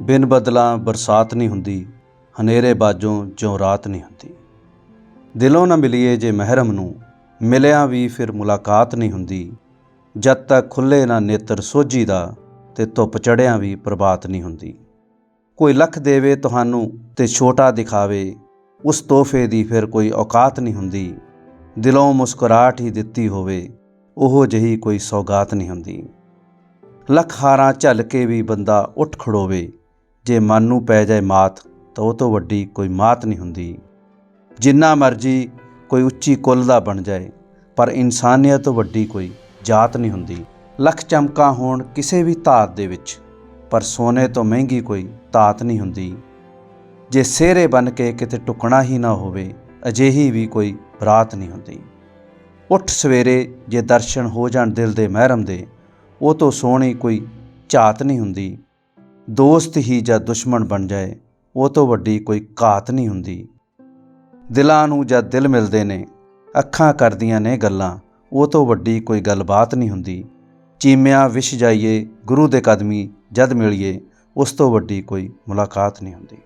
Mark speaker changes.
Speaker 1: ਬਿਨ ਬਦਲਾਂ ਬਰਸਾਤ ਨਹੀਂ ਹੁੰਦੀ, ਹਨੇਰੇ ਬਾਜੋਂ ਜਿਉਂ ਰਾਤ ਨਹੀਂ ਹੁੰਦੀ। ਦਿਲੋਂ ਨਾ ਮਿਲੀਏ ਜੇ ਮਹਿਰਮ ਨੂੰ, ਮਿਲਿਆਂ ਵੀ ਫਿਰ ਮੁਲਾਕਾਤ ਨਹੀਂ ਹੁੰਦੀ। ਜਦ ਤੱਕ ਖੁੱਲੇ ਨਾ ਨੇਤਰ ਸੋਝੀ ਦਾ ਤੇ ਧੁੱਪ ਚੜਿਆਂ ਵੀ ਪ੍ਰਭਾਤ ਨਹੀਂ ਹੁੰਦੀ। ਕੋਈ ਲੱਖ ਦੇਵੇ ਤੁਹਾਨੂੰ ਤੇ ਛੋਟਾ ਦਿਖਾਵੇ, ਉਸ ਤੋਹਫੇ ਦੀ ਫਿਰ ਕੋਈ ਔਕਾਤ ਨਹੀਂ ਹੁੰਦੀ। ਦਿਲੋਂ ਮੁਸਕਰਾਹਟ ਹੀ ਦਿੱਤੀ ਹੋਵੇ, ਉਹ ਜਹੀ ਕੋਈ ਸੌਗਾਤ ਨਹੀਂ ਹੁੰਦੀ। ਲੱਖ ਹਾਰਾਂ ਝੱਲ ਕੇ ਵੀ ਬੰਦਾ ਉੱਠ ਖੜੋਵੇ ਜੇ ਮਨ ਨੂੰ ਪੈ ਜਾਏ ਮਾਤ, ਤਾਂ ਉਹ ਤੋਂ ਵੱਡੀ ਕੋਈ ਮਾਤ ਨਹੀਂ ਹੁੰਦੀ। ਜਿੰਨਾ ਮਰਜ਼ੀ ਕੋਈ ਉੱਚੀ ਕੁੱਲ ਦਾ ਬਣ ਜਾਏ, ਪਰ ਇਨਸਾਨੀਅਤ ਤੋਂ ਵੱਡੀ ਕੋਈ ਜਾਤ ਨਹੀਂ ਹੁੰਦੀ। ਲੱਖ ਚਮਕਾਂ ਹੋਣ ਕਿਸੇ ਵੀ ਧਾਤ ਦੇ ਵਿੱਚ, ਪਰ ਸੋਨੇ ਤੋਂ ਮਹਿੰਗੀ ਕੋਈ ਧਾਤ ਨਹੀਂ ਹੁੰਦੀ। ਜੇ ਸਿਹਰੇ ਬਨ ਕੇ ਕਿਤੇ ਟੁਕਣਾ ਹੀ ਨਾ ਹੋਵੇ, ਅਜਿਹੀ ਵੀ ਕੋਈ ਬਰਾਤ ਨਹੀਂ ਹੁੰਦੀ। ਉੱਠ ਸਵੇਰੇ ਜੇ ਦਰਸ਼ਨ ਹੋ ਜਾਣ ਦਿਲ ਦੇ ਮਹਿਰਮ ਦੇ, ਉਹ ਤੋਂ ਸੋਹਣੀ ਕੋਈ ਝਾਤ ਨਹੀਂ ਹੁੰਦੀ। ਦੋਸਤ ਹੀ ਜਾਂ ਦੁਸ਼ਮਣ ਬਣ ਜਾਏ, ਉਹ ਤੋਂ ਵੱਡੀ ਕੋਈ ਘਾਤ ਨਹੀਂ ਹੁੰਦੀ। ਦਿਲਾਂ ਨੂੰ ਜਾਂ ਦਿਲ ਮਿਲਦੇ ਨੇ, ਅੱਖਾਂ ਕਰਦੀਆਂ ਨੇ ਗੱਲਾਂ, ਉਹ ਤੋਂ ਵੱਡੀ ਕੋਈ ਗੱਲਬਾਤ ਨਹੀਂ ਹੁੰਦੀ। ਚੀਮਿਆਂ ਵਿਛ ਜਾਈਏ, ਗੁਰੂ ਦੇ ਕਦਮੀ ਜਦ ਮਿਲੀਏ, ਉਸ ਤੋਂ ਵੱਡੀ ਕੋਈ ਮੁਲਾਕਾਤ ਨਹੀਂ ਹੁੰਦੀ।